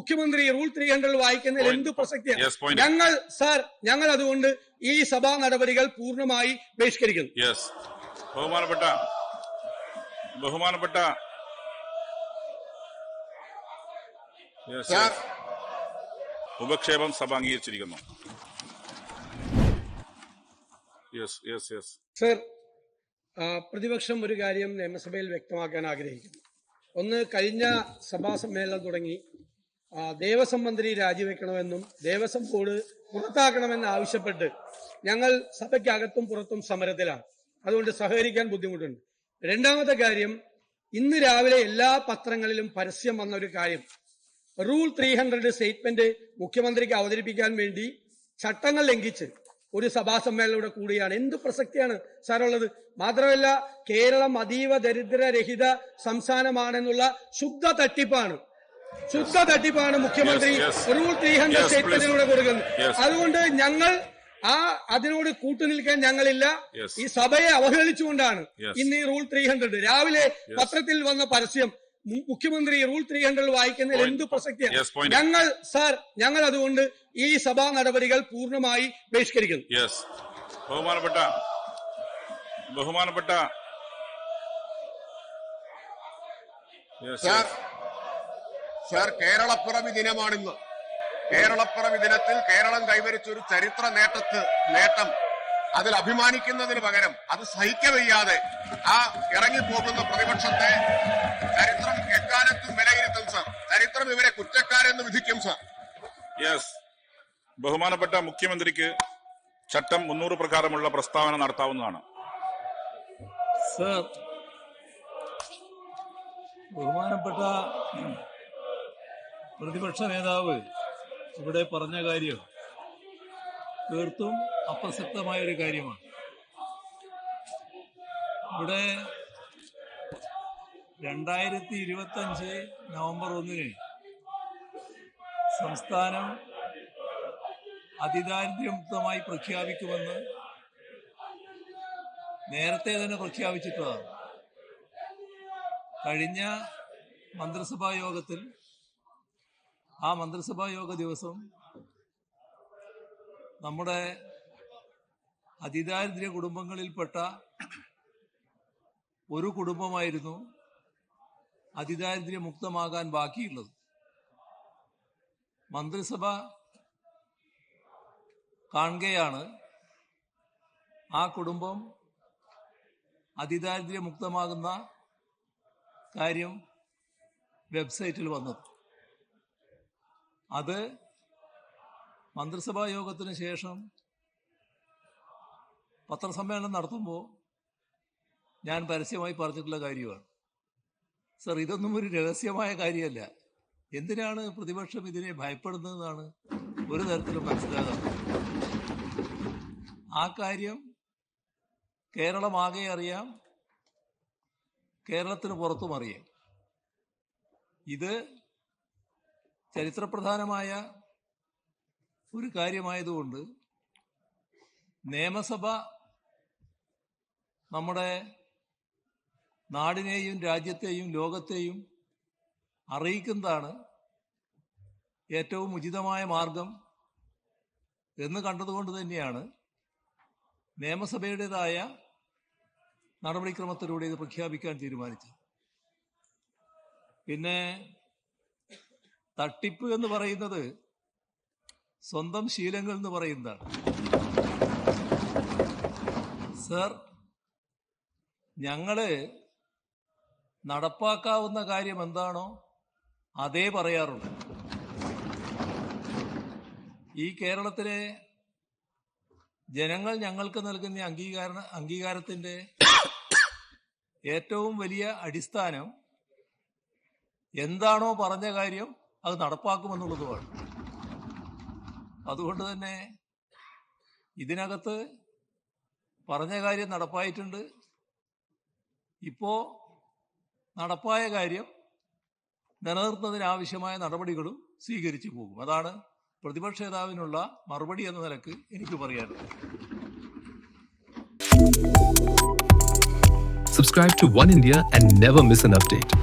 മുഖ്യമന്ത്രി rule three hundred വായിക്കുന്നതിൽ. എന്ത് പ്രസക്തിയാണ് ഞങ്ങൾ സാർ ഞങ്ങൾ അതുകൊണ്ട് ഈ സഭാ നടപടികൾ പൂർണമായി ബഹിഷ്കരിക്കുന്നു. യെസ് ബഹുമാനപ്പെട്ട ബഹുമാനപ്പെട്ട. ഉപക്ഷേപം സഭ അംഗീകരിച്ചിരിക്കുന്നു. യെസ് യെസ് യെസ് സർ പ്രതിപക്ഷം ഒരു കാര്യം നിയമസഭയിൽ വ്യക്തമാക്കാൻ ആഗ്രഹിക്കുന്നു. ഒന്ന് കഴിഞ്ഞ സഭാ സമ്മേളനം തുടങ്ങി. ദേവസ്വം മന്ത്രി രാജിവെക്കണമെന്നും ദേവസ്വം ബോർഡ് പുറത്താക്കണമെന്ന് ആവശ്യപ്പെട്ട് ഞങ്ങൾ സഭയ്ക്കകത്തും പുറത്തും സമരത്തിലാണ്. അതുകൊണ്ട് സഹകരിക്കാൻ ബുദ്ധിമുട്ടുണ്ട്. രണ്ടാമത്തെ കാര്യം ഇന്ന് രാവിലെ എല്ലാ പത്രങ്ങളിലും പരസ്യം വന്ന ഒരു കാര്യം. റൂൾ ത്രീ ഹൺഡ്രഡ് സ്റ്റേറ്റ്മെന്റ് മുഖ്യമന്ത്രിക്ക് അവതരിപ്പിക്കാൻ വേണ്ടി ചട്ടങ്ങൾ ലംഘിച്ച് ഒരു സഭാ സമ്മേളനം കൂടിയാണ് എന്ത് പ്രസക്തിയാണ് സാറുള്ളത് മാത്രമല്ല കേരളം അതീവ ദരിദ്രരഹിത സംസ്ഥാനമാണെന്നുള്ള ശുദ്ധ തട്ടിപ്പാണ്. ശുദ്ധ തട്ടിപ്പാണ് മുഖ്യമന്ത്രി. റൂൾ ത്രീ ഹൺഡ്രഡ് സ്റ്റേറ്റ്മെന്റിലൂടെ കൊടുക്കുന്നത്. അതുകൊണ്ട് ഞങ്ങൾ ആ അതിനോട് കൂട്ടുനിൽക്കാൻ ഞങ്ങളില്ല. ഈ സഭയെ അവഹേളിച്ചുകൊണ്ടാണ്. ഇന്ന് ഈ റൂൾ ത്രീ ഹൺഡ്രഡ് രാവിലെ പത്രത്തിൽ വന്ന പരസ്യം മുഖ്യമന്ത്രി റൂൾ ത്രീ ഹൺഡ്രഡ് വായിക്കുന്നതിൽ. എന്ത് പ്രസക്തിയാണ്? ഞങ്ങൾ സാർ ഞങ്ങൾ അതുകൊണ്ട് ഈ സഭാ നടപടികൾ പൂർണമായി ബഹിഷ്കരിക്കുന്നു. ബഹുമാനപ്പെട്ട ബഹുമാനപ്പെട്ട. സാർ കേരളപ്പിറവി ദിനമാണിന്ന്. കേരളപ്പിറവി ദിനത്തിൽ കേരളം കൈവരിച്ച ഒരു ചരിത്ര നേട്ടത്ത് നേട്ടം അതിൽ അഭിമാനിക്കുന്നതിന് പകരം അത് സഹിക്കവയ്യാതെ ആ ഇറങ്ങിപ്പോകുന്ന പ്രതിപക്ഷത്തെ ചരിത്രം എക്കാലത്തും വിലയിരുത്തും സർ. ചരിത്രം ഇവരെ കുറ്റക്കാരെന്ന് വിധിക്കും സർ. യെസ് ബഹുമാനപ്പെട്ട മുഖ്യമന്ത്രിക്ക് ചട്ടം മുന്നൂറ് പ്രകാരമുള്ള പ്രസ്താവന നടത്താവുന്നതാണ്. സർ ബഹുമാനപ്പെട്ട പ്രതിപക്ഷ നേതാവ് ഇവിടെ പറഞ്ഞ കാര്യം തീർത്തും അപ്രസക്തമായ ഒരു കാര്യമാണ്. ഇവിടെ രണ്ടായിരത്തി ഇരുപത്തഞ്ച് നവംബർ ഒന്നിന് സംസ്ഥാനം അതിദാരിദ്ര്യമുക്തമായി പ്രഖ്യാപിക്കുമെന്ന് നേരത്തെ തന്നെ പ്രഖ്യാപിച്ചിട്ടുള്ളതാണ്. കഴിഞ്ഞ മന്ത്രിസഭാ യോഗത്തിൽ ആ മന്ത്രിസഭാ യോഗ ദിവസം നമ്മുടെ അതിദാരിദ്ര്യ കുടുംബങ്ങളിൽപ്പെട്ട ഒരു കുടുംബമായിരുന്നു അതിദാരിദ്ര്യ മുക്തമാകാൻ ബാക്കിയുള്ളത്. മന്ത്രിസഭ കാണുകയാണ് ആ കുടുംബം അതിദാരിദ്ര്യ മുക്തമാകുന്ന കാര്യം വെബ്സൈറ്റിൽ വന്നത്. അത് മന്ത്രിസഭാ യോഗത്തിന് ശേഷം പത്രസമ്മേളനം നടത്തുമ്പോൾ ഞാൻ പരസ്യമായി പറഞ്ഞിട്ടുള്ള കാര്യമാണ്. സർ ഇതൊന്നും ഒരു രഹസ്യമായ കാര്യമല്ല. എന്തിനാണ് പ്രതിപക്ഷം ഇതിനെ ഭയപ്പെടുന്നതെന്നാണ് ഒരു തരത്തിലും മനസ്സിലാകാത്തത്. ആ കാര്യം കേരളമാകെ അറിയാം കേരളത്തിന് പുറത്തും അറിയാം. ഇത് ചരിത്രപ്രധാനമായ ഒരു കാര്യമായതുകൊണ്ട് നിയമസഭ നമ്മുടെ നാടിനെയും രാജ്യത്തെയും ലോകത്തെയും അറിയിക്കുന്നതാണ് ഏറ്റവും ഉചിതമായ മാർഗം എന്ന് കണ്ടതുകൊണ്ട് തന്നെയാണ് നിയമസഭയുടേതായ നടപടിക്രമത്തിലൂടെ ഇത് പ്രഖ്യാപിക്കാൻ തീരുമാനിച്ചത്. പിന്നെ തട്ടിപ്പ് എന്ന് പറയുന്നത് സ്വന്തം ശീലങ്ങൾ എന്ന് പറയുന്നതാണ്. സർ ഞങ്ങൾ നടപ്പാക്കാവുന്ന കാര്യം എന്താണോ അതേ പറയാറുള്ളൂ ഈ കേരളത്തിലെ ജനങ്ങൾ ഞങ്ങൾക്ക് നൽകുന്ന അംഗീകാര അംഗീകാരത്തിന്റെ ഏറ്റവും വലിയ അടിസ്ഥാനം എന്താണോ പറഞ്ഞ കാര്യം അത് നടപ്പാക്കുമെന്നുള്ളതുമാണ്. അതുകൊണ്ട് തന്നെ ഇതിനകത്ത് പറഞ്ഞ കാര്യം നടപ്പായിട്ടുണ്ട്. ഇപ്പോ നടപ്പായ കാര്യം നിലനിർത്തുന്നതിനാവശ്യമായ നടപടികളും സ്വീകരിച്ചു പോകും. അതാണ് പ്രതിപക്ഷ നേതാവിനുള്ള മറുപടി എന്ന നിലയ്ക്ക് എനിക്ക് പറയാനുള്ളത്. Subscribe to One India and never miss an update.